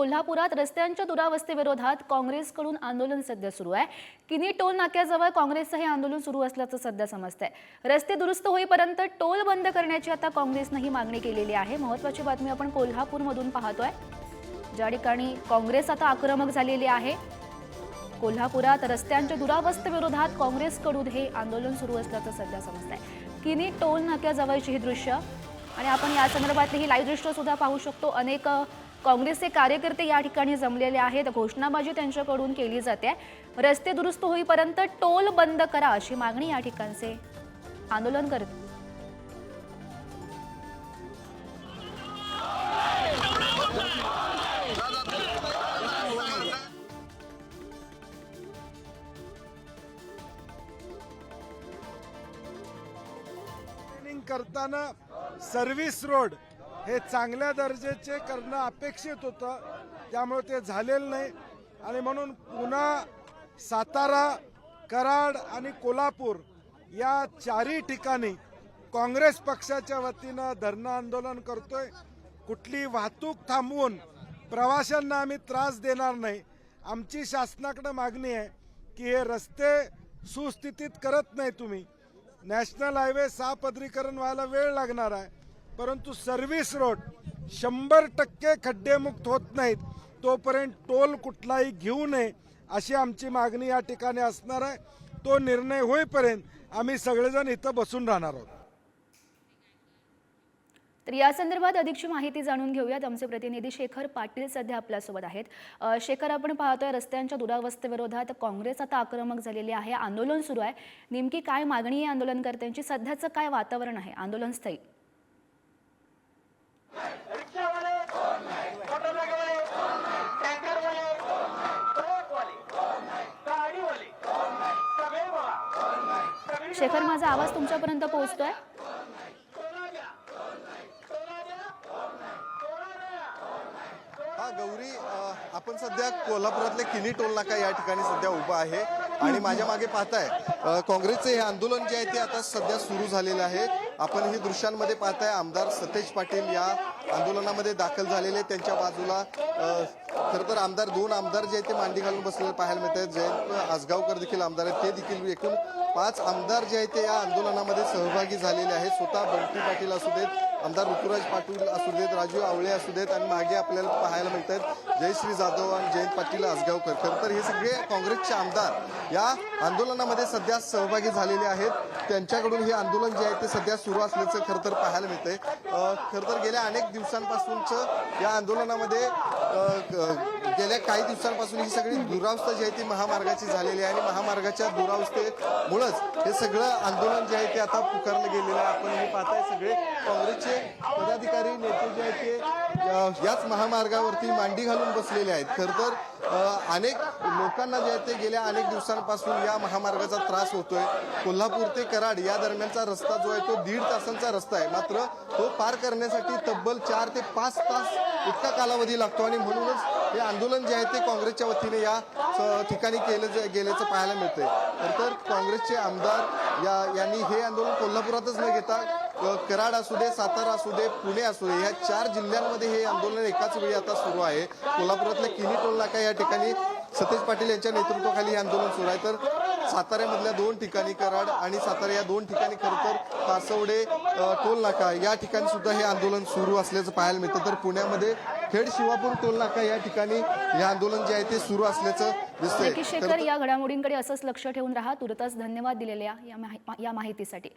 कोल्हापुरात रस्त्यांच्या दुरावस्थेविरोधात काँग्रेसकडून आंदोलन सध्या सुरू आहे. किनी टोल नाक्याजवळ काँग्रेसचं हे आंदोलन सुरू असल्याचं सध्या समजतंय. रस्ते दुरुस्त होईपर्यंत टोल बंद करण्याची आता काँग्रेसनं ही मागणी केलेली आहे. महत्वाची बातमी आपण कोल्हापूरमधून पाहतोय. ज्या ठिकाणी काँग्रेस आता आक्रमक झालेली आहे कोल्हापुरात रस्त्यांच्या दुरावस्थेविरोधात काँग्रेसकडून हे आंदोलन सुरू असल्याचं सध्या समजतंय. किनी टोल नाक्याजवळची ही दृश्य आणि आपण या संदर्भातली ही लाईव्ह दृश्य सुद्धा पाहू शकतो. अनेक काँग्रेसचे कार्यकर्ते या ठिकाणी जमलेले आहेत. घोषणाबाजी त्यांच्याकडून केली जाते. रस्ते दुरुस्त होईपर्यंत टोल बंद करा अशी मागणी या ठिकाणचे आंदोलन करत. करताना सर्व्हिस रोड हे चांगल्या दर्जाचे करणं अपेक्षित होतं. त्यामुळे ते झालेलं नाही. आणि म्हणून पुन्हा सातारा कराड आणि कोल्हापूर या चारही ठिकाणी काँग्रेस पक्षाच्या वतीनं धरणं आंदोलन करतोय. कुठली वाहतूक थांबवून प्रवाशांना आम्ही त्रास देणार नाही. आमची शासनाकडं मागणी आहे की हे रस्ते सुस्थितीत करत नाही तुम्ही. नॅशनल हायवे सहापदरीकरण व्हायला वेळ लागणार आहे. परंतु सर्व्हिस रोड शंभर टक्के खड्डेमुक्त होत नाहीत. तोपर्यंत टोल कुठलाही घेऊ नये अशी आमची मागणी या ठिकाणी असणार आहे. तो निर्णय होईपर्यंत आम्ही सगळेजण इथं बसून राहणार आहोत. तर या संदर्भात अधिकची माहिती जाणून घेऊयात. आमचे प्रतिनिधी शेखर पाटील सध्या आपल्यासोबत आहेत. शेखर आपण पाहतोय रस्त्यांच्या दुरावस्थेविरोधात काँग्रेस आता आक्रमक झालेली आहे. आंदोलन सुरू आहे. नेमकी काय मागणी आहे आंदोलनकर्त्यांची? सध्याचं काय वातावरण आहे? आंदोलन स्थळी. शेखर माझा आवाज तुमच्यापर्यंत पोहोचतोय टोला द्या टोला द्या टोला द्या हा गौरी आपण सध्या कोल्हापुरातले किनी टोल नाका या ठिकाणी सध्या उभा आहे आणि माझ्या मागे पाहताय काँग्रेसचे हे आंदोलन जे आहे ते आता सध्या सुरू झालेलं आहे. आपण ही दृश्यांमध्ये पाहताय आमदार सतेज पाटील या आंदोलनामध्ये दाखल झालेले. त्यांच्या बाजूला खरं तर आमदार दोन आमदार जे आहेत ते मांडी घालून बसलेले पाहायला मिळत आहेत जयंत आसगावकर देखील आमदार आहेत. ते देखील एकूण पाच आमदार जे आहेत ते या आंदोलनामध्ये सहभागी झालेले आहेत. स्वतः बंटी पाटील असू देत आमदार ऋतुराज पाटील असू देत राजू आवळे असू देत आणि मागे आपल्याला पाहायला मिळत आहेत जयश्री जाधव आणि जयंत पाटील आसगावकर. खरं तर हे सगळे काँग्रेसचे आमदार या आंदोलनामध्ये सध्या सहभागी झालेले आहेत. त्यांच्याकडून हे आंदोलन जे आहे ते सध्या सुरू असल्याचं खरं तर पाहायला मिळतंय. खरं तर गेल्या अनेक दिवसांपासूनच या आंदोलनामध्ये गेल्या काही दिवसांपासून ही सगळी दुरावस्था जी आहे ती महामार्गाची झालेली आहे आणि महामार्गाच्या दुरावस्थेमुळंच हे सगळं आंदोलन जे आहे ते आता पुकारलं गेलेलं आहे. आपण हे पाहताय सगळे काँग्रेसचे पदाधिकारी नेते जे आहेत ते याच महामार्गावरती मांडी घालून बसलेले आहेत. खरं तर अनेक लोकांना जे आहे ते गेल्या अनेक दिवसांपासून या महामार्गाचा त्रास होतोय. कोल्हापूर ते कराड या दरम्यानचा रस्ता जो आहे तो दीड तासांचा रस्ता आहे. मात्र तो पार करण्यासाठी तब्बल चार ते पाच तास इतका कालावधी लागतो आणि म्हणूनच हे आंदोलन जे आहे ते काँग्रेसच्या वतीने या ठिकाणी केलं गेल्याचं पाहायला मिळतंय. तर तर काँग्रेसचे आमदार या यांनी हे आंदोलन कोल्हापुरातच न घेता कराड असू दे सातारा असू दे पुणे असू दे या चार जिल्ह्यांमध्ये हे आंदोलन एकाच वेळी आता सुरू आहे. कोल्हापुरातल्या किनी टोल नाका या ठिकाणी सतेज पाटील यांच्या नेतृत्वाखाली हे आंदोलन सुरू आहे. तर साताऱ्यामधल्या दोन ठिकाणी कराड आणि सातारा या दोन ठिकाणी खरं तर तासवडे टोल नाका या ठिकाणी सुद्धा हे आंदोलन सुरू असल्याचं पाहायला मिळतं. तर पुण्यामध्ये खेड शिवापूर टोल नाका या ठिकाणी हे आंदोलन जे आहे ते सुरू असल्याचं दिसतंय. शेखर या घडामोडींकडे असंच लक्ष ठेवून राहा. तुर्तास धन्यवाद दिलेल्या या माहितीसाठी.